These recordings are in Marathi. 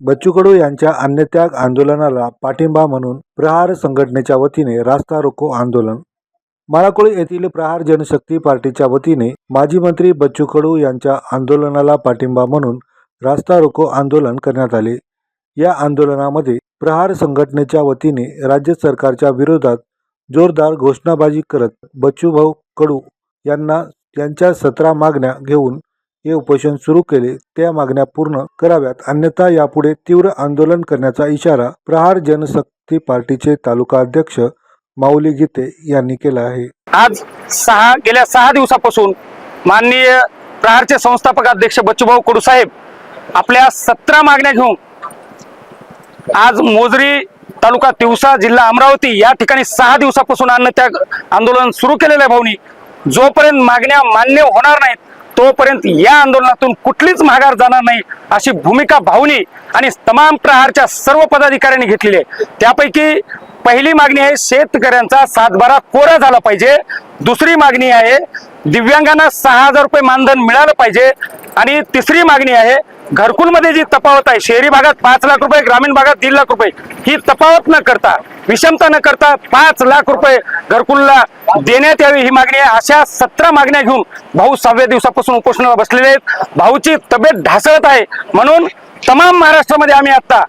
बच्चू कडू यांच्या अन्नत्याग आंदोलनाला पाठिंबा म्हणून प्रहार संघटनेच्या वतीने रास्ता रोको आंदोलन. माळाकोळी येथील प्रहार जनशक्ती पार्टीच्या वतीने माजी मंत्री बच्चू कडू यांच्या आंदोलनाला पाठिंबा म्हणून रास्ता रोको आंदोलन करण्यात आले. या आंदोलनामध्ये प्रहार संघटनेच्या वतीने राज्य सरकारच्या विरोधात जोरदार घोषणाबाजी करत बच्चूभाऊ कडू यांना त्यांच्या सतरा मागण्या घेऊन हे उपोषण सुरू केले. त्या मागण्या पूर्ण कराव्यात. अन्यथा यापुढे तीव्र आंदोलन करण्याचा इशारा प्रहार जनशक्ती पार्टीचे तालुका अध्यक्ष माऊली गीते यांनी केला आहे. आज सहा गेल्या सहा दिवसापासून माननीय प्रहारचे संस्थापक अध्यक्ष बच्चूभाऊ कडू साहेब आपल्या सतरा मागण्या घेऊन आज मोजरी तालुका तिवसा जिल्हा अमरावती या ठिकाणी सहा दिवसापासून अन्नत्याग आंदोलन सुरू केलेलं आहे भाऊनी. जोपर्यंत मागण्या मान्य होणार नाहीत तोपर्यंत या आंदोलनातून कुठलीच माघार जाणार नाही अशी भूमिका भाऊनी आणि तमाम प्रहारच्या सर्व पदाधिकाऱ्यांनी घेतलेली आहे. त्यापैकी पहिली मागणी आहे शेतकऱ्यांचा सातबारा कोरा झाला पाहिजे. दुसरी मागणी आहे दिव्यांगांना सहा हजार रुपये मानधन मिळालं पाहिजे. आणि तिसरी मागणी आहे घरकुलमध्ये जी तफावत आहे शहरी भागात पाच लाख रुपये ग्रामीण भागात दीड लाख रुपये ही तफावत न करता विषमता न करता पाच लाख रुपये घरकुलला देण्यात यावी ही मागणी आहे. अशा सतरा मागण्या घेऊन भाऊ सहाव्या दिवसापासून उपोषणाला बसलेले आहेत. भाऊची तब्येत ढासळत आहे. म्हणून तमाम महाराष्ट्रामध्ये आम्ही आता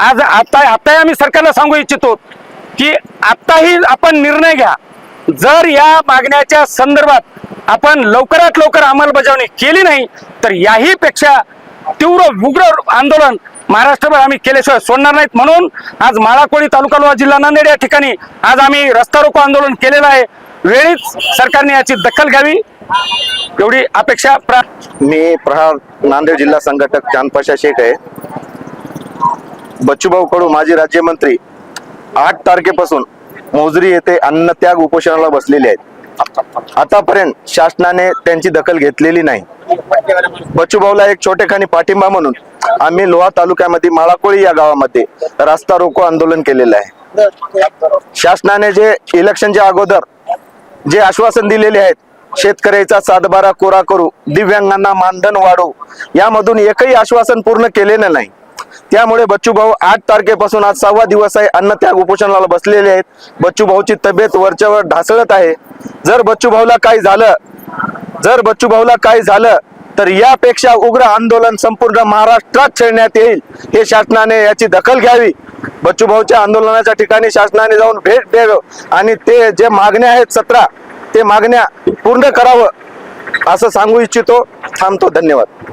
आज आता आताही आम्ही सरकारला सांगू इच्छितो की आताही आपण निर्णय घ्या. जर या मागण्याच्या संदर्भात आपण लवकरात लवकर अंमलबजावणी केली नाही तर याही पेक्षा तीव्र उग्र आंदोलन महाराष्ट्रभर आम्ही केल्याशिवाय सोडणार नाहीत. म्हणून आज माळाकोळी तालुका लोहा जिल्हा नांदेड या ठिकाणी आज आम्ही रस्ता रोको आंदोलन केलेलं आहे. वेळीच सरकारने याची दखल घ्यावी. एवढी अपेक्षा प्रा मी प्रहार नांदेड जिल्हा संघटक चांदपाशा शेख आहे. बच्चूभाऊ कडू माजी राज्यमंत्री आठ तारखेपासून मोजरी येथे अन्नत्याग उपोषणाला बसलेले आहेत. आतापर्यंत शासनाने त्यांची दखल घेतलेली नाही. बच्चूभाऊला एक छोटेखानी पाठिंबा म्हणून आम्ही लोहा तालुक्यामध्ये माळाकोळी या गावामध्ये रास्ता रोको आंदोलन केलेलं आहे. शासनाने जे इलेक्शनच्या अगोदर जे आश्वासन दिलेले आहेत शेतकऱ्याचा सातबारा कोरा करू दिव्यांगांना मानधन वाढवू यामधून एकही आश्वासन पूर्ण केलेलं नाही. त्यामुळे बच्चू भाऊ आठ तारखेपासून आज सहावा दिवस आहे. अन्न त्याग उपोषणाला बसलेले आहेत. बच्चू भाऊची तब्येत वरच्यावर ढासळत आहे. जर बच्चू भाऊला काय झालं जर बच्चू भाऊला काय झालं तर यापेक्षा उग्र आंदोलन संपूर्ण महाराष्ट्रात छेडण्यात येईल हे शासनाने याची दखल घ्यावी. बच्चू भाऊच्या आंदोलनाच्या ठिकाणी शासनाने जाऊन भेट द्यावं आणि ते जे मागण्या आहेत सतरा ते मागण्या पूर्ण करावं असं सांगू इच्छितो. थांबतो. धन्यवाद.